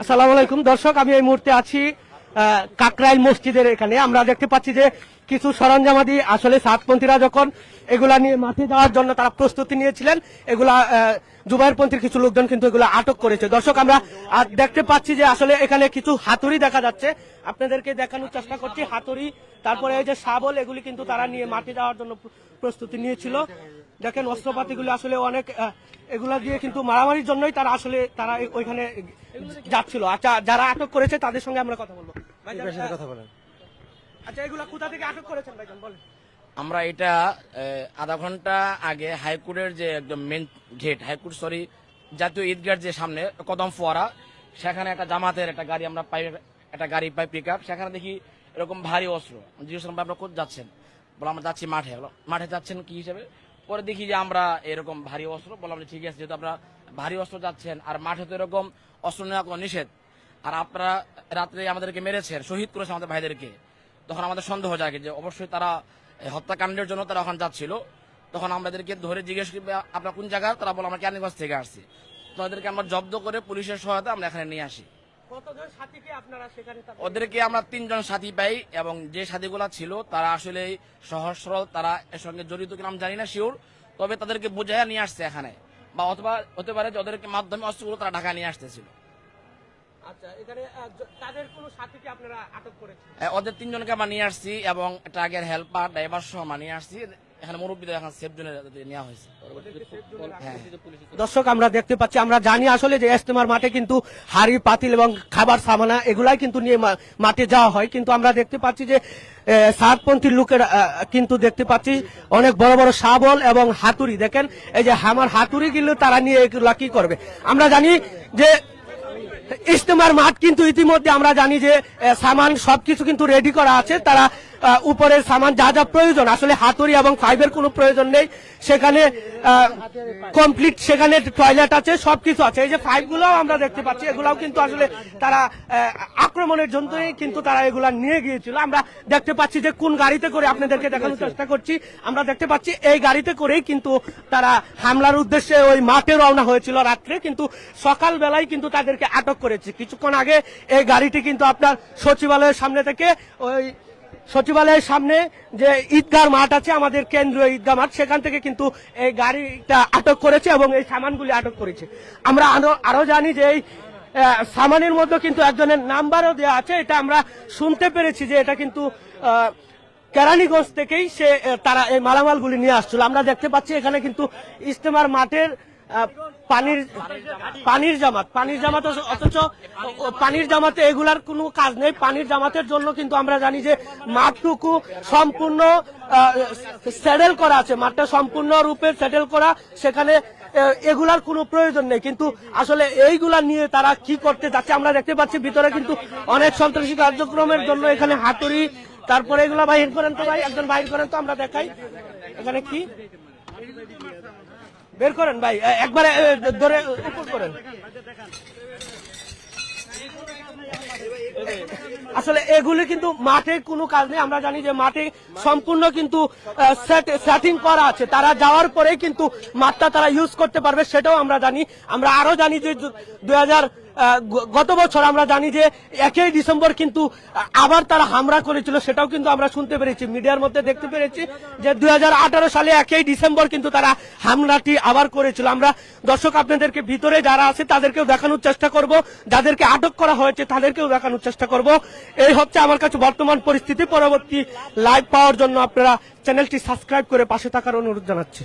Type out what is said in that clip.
আসসালামু আলাইকুম দর্শক আমি এই মুহূর্তে আছি কাকরাইল মসজিদের এখানে। আমরা দেখতে পাচ্ছি যে কিছু সরঞ্জামাদি আসলে সাতপন্থীরা যখন এগুলা নিয়ে মাঠে যাওয়ার জন্য তারা প্রস্তুতি নিয়েছিলেন, এগুলা জুবাইরপন্থীর কিছু লোকজন কিন্তু এগুলো আটক করেছে। দর্শক, আমরা দেখতে পাচ্ছি যে আসলে এখানে কিছু হাতুড়ি দেখা যাচ্ছে। আপনাদেরকে দেখানোর চেষ্টা করছি হাতুড়ি, তারপরে এই যে শাবল, এগুলি কিন্তু তারা নিয়ে মাঠে যাওয়ার জন্য প্রস্তুতি নিয়েছিল। দেখেন অস্ত্রপাতিগুলো আসলে অনেক এগুলা দিয়ে কিন্তু মারামারির জন্যই তারা আসলে তারা ওইখানে যাচ্ছিল। আচ্ছা যারা আটক করেছে তাদের সঙ্গে আমরা কথা বলব। কথা বলেন। আচ্ছা এগুলা কোথা থেকে আটক করেছেন ভাইজান বলেন। আমরা এটা আধা ঘণ্টা আগে হাইকোর্টের যে একদম মেন গেট হাইকোর্ট সরি জাতীয় ঈদগার যে সামনে কদম ফোয়ারা সেখানে একটা জামাতের একটা গাড়ি আমরা পাই একটা গাড়ি পাই পিক সেখানে দেখি এরকম ভারী অস্ত্র। জিজ্ঞেস করলাম, আপনারা কোথায় যাচ্ছেন? বলে আমরা যাচ্ছি মাঠে। মাঠে যাচ্ছেন কি হিসেবে? পরে দেখি যে আমরা এরকম ভারী অস্ত্র বললাম যে ঠিক আছে যেহেতু আপনারা ভারী অস্ত্র যাচ্ছেন আর মাঠে তো এরকম অস্ত্র নেওয়া কোনো নিষেধ। আর আপনারা রাত্রে আমাদেরকে মেরেছেন শহীদ করেছেন আমাদের ভাইদেরকে। তখন আমাদের সন্দেহ জাগে যে অবশ্যই তারা হত্যাকাণ্ডের জন্য তারা ওখানে যাচ্ছিল। তখন আমাদেরকে ধরে জিজ্ঞেস করি "ভাই, আপনারা কোন জায়গা তারা বলে আমরা ক্যানিগঞ্জ থেকে আসছি। তো ওদেরকে আমরা জব্দ করে পুলিশের সহায়তা আমরা এখানে নিয়ে আসি। ওদেরকে আমরা তিনজন সাথী পাই এবং যে সাথীগুলা ছিল তারা আসলে সহজ সরল তারা এর সঙ্গে জড়িত কিনা আমি জানি না শিওর তবে তাদেরকে বুঝাইয়া নিয়ে আসছে এখানে। বা অথবা হতে পারে যে ওদেরকে মাধ্যমে অস্ত্রগুলো তারা ঢাকা নিয়ে আসতেছিল। ওদের তিনজনকে আমরা নিয়ে আসছি এবং ট্রাকের হেল্পার ড্রাইভার সহ আসছি। এখানে মুরব্বীদের এখন সেফ জোনে নেওয়া হয়েছে। হ্যাঁ। দর্শক আমরা দেখতে পাচ্ছি আমরা জানি আসলে যে ইস্তেমার মাঠে কিন্তু হাড়ি পাতিল এবং খাবার সামানা এগুলাই কিন্তু নিয়ে মা- মাঠে যাওয়া হয়। কিন্তু আমরা দেখতে পাচ্ছি যে সাতপন্থীর লোকের কিন্তু দেখতে পাচ্ছি অনেক বড় বড় শাবল এবং হাতুড়ি। দেখেন এই যে আমার হাতুড়ি গেলে তারা নিয়ে এগুলা কি করবে? আমরা জানি যে ইস্তেমার মাঠ কিন্তু ইতিমধ্যে আমরা জানি যে সামান সবকিছু কিন্তু রেডি করা আছে। তারা উপরের সামান যা যা প্রয়োজন, আসলে হাতুড়ি এবং ফাইভের কোনো প্রয়োজন নেই। সেখানে কমপ্লিট সেখানে টয়লেট আছে, সবকিছু আছে। এই যে ফাইভগুলো আমরা দেখতে পাচ্ছি, এগুলাও কিন্তু আসলে তারা আক্রমণের জন্যই কিন্তু তারা এগুলা নিয়ে গিয়েছিল। আমরা দেখতে পাচ্ছি যে কোন গাড়িতে করে আপনাদেরকে দেখানোর চেষ্টা করছি। আমরা দেখতে পাচ্ছি এই গাড়িতে করেই কিন্তু তারা হামলার উদ্দেশ্যে ওই মাঠে রওনা হয়েছিল রাত্রে, কিন্তু সকাল বেলায় কিন্তু তাদেরকে আটক করেছে। কিছুক্ষণ আগে এই গাড়িটি কিন্তু আপনার সচিবালয়ের সামনে থেকে ওই সচিবালয়ের সামনে যে ঈদগাহ মাঠ আছে, আমাদের কেন্দ্রীয় ঈদগাহ মাঠ, সেখান থেকে কিন্তু এই গাড়িটা আটক করেছে এবং এই সামানগুলি আটক করেছে। আমরা আরও আরও জানি যে এই সামানের মধ্যে কিন্তু একজনের নাম্বারও দেওয়া আছে, এটা আমরা শুনতে পেরেছি যে এটা কিন্তু কেরানীগঞ্জ থেকেই সে তারা এই মালামালগুলি নিয়ে আসছিল। আমরা দেখতে পাচ্ছি এখানে কিন্তু ইস্তেমার মাঠের পানির পানির জামাত। পানির জামাত অথচ- পানির জামাতে এগুলার কোনো কাজ নেই। পানির জামাতের জন্য কিন্তু আমরা জানি যে মাঠটুকু সম্পূর্ণ সেটেল করা আছে। মাঠটা সম্পূর্ণ রূপে সেটেল করা, সেখানে এগুলার কোনো প্রয়োজন নেই। কিন্তু আসলে এইগুলা নিয়ে তারা কি করতে যাচ্ছে আমরা দেখতে পাচ্ছি। ভিতরে কিন্তু অনেক সন্ত্রাসী কার্যক্রমের জন্য এখানে হাতুড়ি, তারপরে এগুলা বাহির করেন তো ভাই? একজন বাহির করেন তো, আমরা দেখাই। এখানে কি? বের করেন ভাই একবারে ধরে উপর করেন। আসলে এগুলি কিন্তু মাঠে কোনো কাজ নেই, আমরা জানি যে মাঠে সম্পূর্ণ কিন্তু সেটিং করা আছে। তারা যাওয়ার পরে কিন্তু মাঠটা তারা ইউজ করতে পারবে, সেটাও আমরা জানি। আমরা আরও জানি যে দুই হাজার গত বছর আমরা জানি যে একই ডিসেম্বর কিন্তু আবার তারা হামলা করেছিল, সেটাও কিন্তু আমরা শুনতে পেরেছি, মিডিয়ার মধ্যে দেখতে পেরেছি যে দু হাজার আঠারো সালে একই ডিসেম্বর কিন্তু তারা হামলাটি আবার করেছিল। আমরা দর্শক আপনাদেরকে ভিতরে যারা আছে তাদেরকেও দেখানোর চেষ্টা করব, যাদেরকে আটক করা হয়েছে তাদেরকেও দেখানোর চেষ্টা করব। এই হচ্ছে আমার কাছে বর্তমান পরিস্থিতি, পরবর্তী লাইভ পাওয়ার জন্য আপনারা চ্যানেলটি সাবস্ক্রাইব করে পাশে থাকার অনুরোধ জানাচ্ছি।